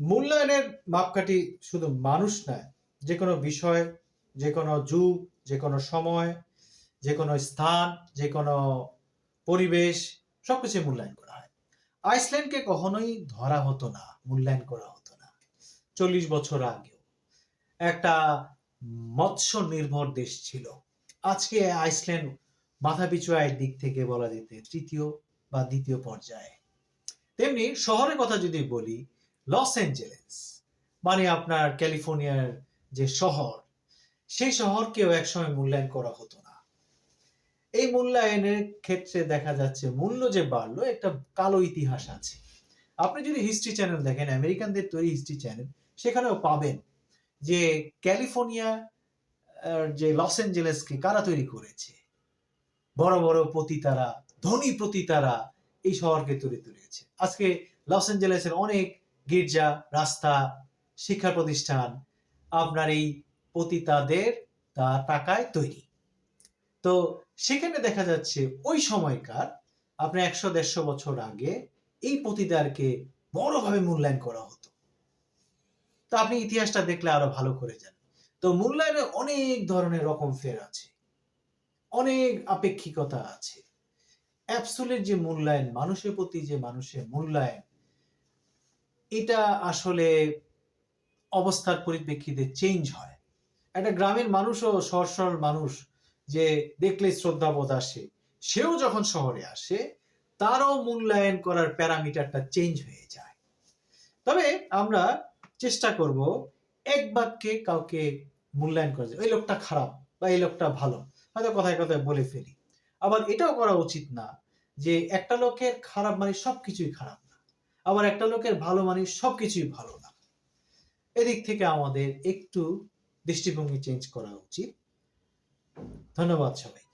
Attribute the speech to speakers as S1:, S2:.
S1: মূল্যায়নের মাপকাঠি শুধু মানুষ নয়, যে কোনো বিষয়, যে কোনো যুগ, যে কোনো সময়, যে কোনো স্থান, যে কোনো পরিবেশ, সবকিছু মূল্যায়ন করা হয়। আইসল্যান্ডকে কখনোই ধরা হতো না, মূল্যায়ন করা হতো না। চল্লিশ বছর আগেও একটা মৎস্য নির্ভর দেশ ছিল। আজকে আইসল্যান্ড মাথাপিছু আয়ের দিক থেকে বলা যেতে তৃতীয় বা দ্বিতীয় পর্যায়ে। তেমনি শহরের কথা যদি বলি লস অ্যাঞ্জেলেস মানে আপনার ক্যালিফোর্নিয়ার যে শহর, সেই শহরকেও একসময় মূল্যায়ন করা হতো না। এই মূল্যায়নের ক্ষেত্রে দেখা যাচ্ছে মূল্য যে বাড়লো, একটা কালো ইতিহাস আছে। আপনি যদি হিস্ট্রি চ্যানেল দেখেন, আমেরিকানদের তৈরি হিস্ট্রি চ্যানেল সেখানেও পাবেন যে ক্যালিফোর্নিয়া যে লস অ্যাঞ্জেলেসকে কারা তৈরি করেছে? বড় বড় পতিতারা, ধনী পতিতারা এই শহরকে তৈরি তুলেছে আজকে লস অ্যাঞ্জেলেসের অনেক গির্জা, রাস্তা শিক্ষা প্রতিষ্ঠান আপনার এই পতিতাদের তা টাকায় তৈরি। তো সেখানে দেখা যাচ্ছে ওই সময়কার আপনার একশো দেড়শো বছর আগে এই পতিতারকে বড়ভাবে মূল্যায়ন করা হতো। তো আপনি ইতিহাসটা দেখলে আরও ভালো করে যান তো মূল্যায়নের অনেক ধরনের রকম ফের আছে। অনেক আপেক্ষিকতা আছে। অ্যাপসুলের যে মূল্যায়ন, মানুষের প্রতি যে মানুষের মূল্যায়ন এটা আসলে অবস্থার পরিপ্রেক্ষিতে চেঞ্জ হয়। একটা গ্রামের মানুষও সহজ সরল মানুষ যে দেখলে শ্রদ্ধাবোধ আসে, সেও যখন শহরে আসে, তারও মূল্যায়ন করার প্যারামিটারটা চেঞ্জ হয়ে যায়। তবে আমরা চেষ্টা করব এক বাক্যে কাউকে মূল্যায়ন করা যায় ওই লোকটা খারাপ বা এই লোকটা ভালো, হয়তো কথায় কথায় বলে ফেলি। আবার এটাও করা উচিত না যে একটা লোকের খারাপ মানে সবকিছুই খারাপ। না আবার একটা লোকের ভালো মানে সবকিছুই ভালো না। এদিক থেকে আমাদের একটু দৃষ্টিভঙ্গি চেঞ্জ করা উচিত। ধন্যবাদ সবাই